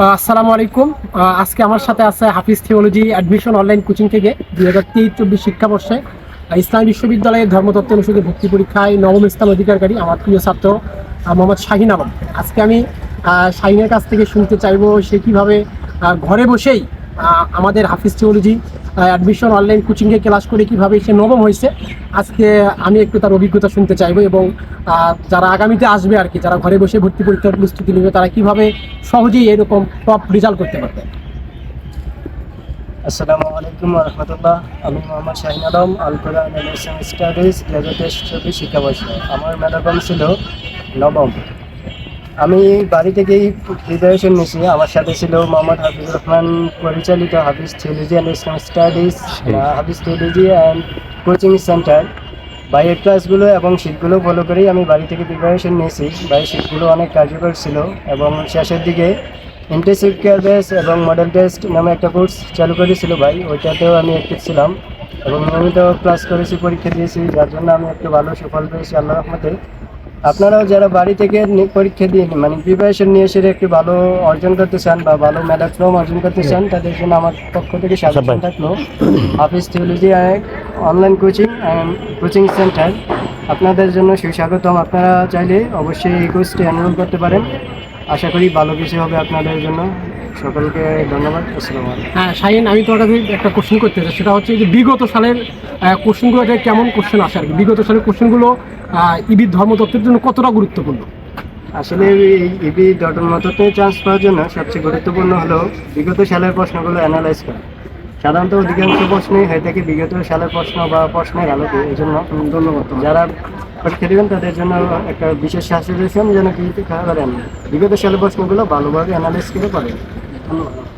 আসসালামু আলাইকুম। আজকে আমার সাথে আছে Hafiz theology admission online coaching থেকে দুই হাজার তেইশ চব্বিশ শিক্ষাবর্ষে ইসলামী বিশ্ববিদ্যালয়ের ধর্মতত্ত্ব অনুষদে ভর্তি পরীক্ষায় নবম স্থান অধিকারকারী আমার প্রিয় ছাত্র মোহাম্মদ শাহিন আলম। আজকে আমি শাহিনের কাছ থেকে শুনতে চাইব সে কীভাবে ঘরে বসেই আমাদের হাফিজ থিওলজি অ্যাডমিশন অনলাইন কোচিংয়ে ক্লাস করে কীভাবে সে নবম হয়েছে, আজকে আমি একটু তার অভিজ্ঞতা শুনতে চাইব এবং যারা আগামীতে আসবে আর কি, যারা ঘরে বসে ভর্তি পরীক্ষার প্রস্তুতি নেবে, তারা কীভাবে সহজেই এরকম টপ রেজাল্ট করতে পারবে? আসসালামু আলাইকুম রহমতুল্লাহ আমি মোহাম্মদ শাহিন আলম আল স্টাডিজ দু হাজার তেইশ শিক্ষাবর্ষ। আমার মেধাক্রম ছিল নবম। আমি বাড়ি থেকেই প্রিপারেশন নিয়েছি আমার সাথে ছিল মোহাম্মদ হাফিজুর রহমান পরিচালিত Hafiz theology and Islam studies Hafiz theology and coaching centre বাইরের ক্লাসগুলো এবং শীটগুলো ফলো করেই আমি বাড়ি থেকে প্রিপারেশন নিয়েছি। বাইরের শীটগুলো অনেক কার্যকর ছিল এবং শেষের দিকে ইন্টেন্সিভ কেয়ার বেস এবং মডেল টেস্ট নামে একটা কোর্স চালু করেছিল ভাই ওইটাতেও আমি অ্যাক্টিভ ছিলাম এবং নিয়মিত ক্লাস করেছি পরীক্ষা দিয়েছি। যার জন্য আমি একটু ভালো সুফল পেয়েছি আল্লাহ রহমতে। আপনারাও যারা বাড়ি থেকে পরীক্ষা দিয়ে মানে প্রিপারেশন নিয়ে এসে একটু ভালো অর্জন করতে চান বা ভালো মেধাক্রম অর্জন করতে চান তাদের জন্য আমার পক্ষ থেকে সাজেশন থাকল। Hafiz theology online coaching and coaching centre আপনাদের জন্য সুস্বাগতম। আপনারা চাইলে অবশ্যই এই কোর্সটি এনরোল করতে পারেন। আশা করি ভালো কিছু হবে আপনাদের জন্য। সকলকে ধন্যবাদ আসসালামু আলাইকুম। হ্যাঁ শাহিন আমি তোমার কাছে একটা কোশ্চেন করতে চাই। সেটা হচ্ছে যে বিগত সালের কোশ্চেনগুলোতে কেমন কোশ্চেন আসে আর কি? বিগত সালের কোশ্চেনগুলো ইবির ধর্মতত্ত্বের জন্য কতটা গুরুত্বপূর্ণ? আসলে এই ইবি মততে চান্স পাওয়ার জন্য সবচেয়ে গুরুত্বপূর্ণ হলো বিগত সালের প্রশ্নগুলো অ্যানালাইজ করা। সাধারণত অধিকাংশ প্রশ্নই হয়ে থাকে বিগত সালের প্রশ্ন বা প্রশ্নের আলোকে এই জন্য ধন্যবাদ। যারা পরীক্ষা দেবেন তাদের জন্য একটা বিশেষ সাজেশন যেন কি করেন বিগত সালের প্রশ্নগুলো ভালোভাবে অ্যানালাইজ করে পারেন ধন্যবাদ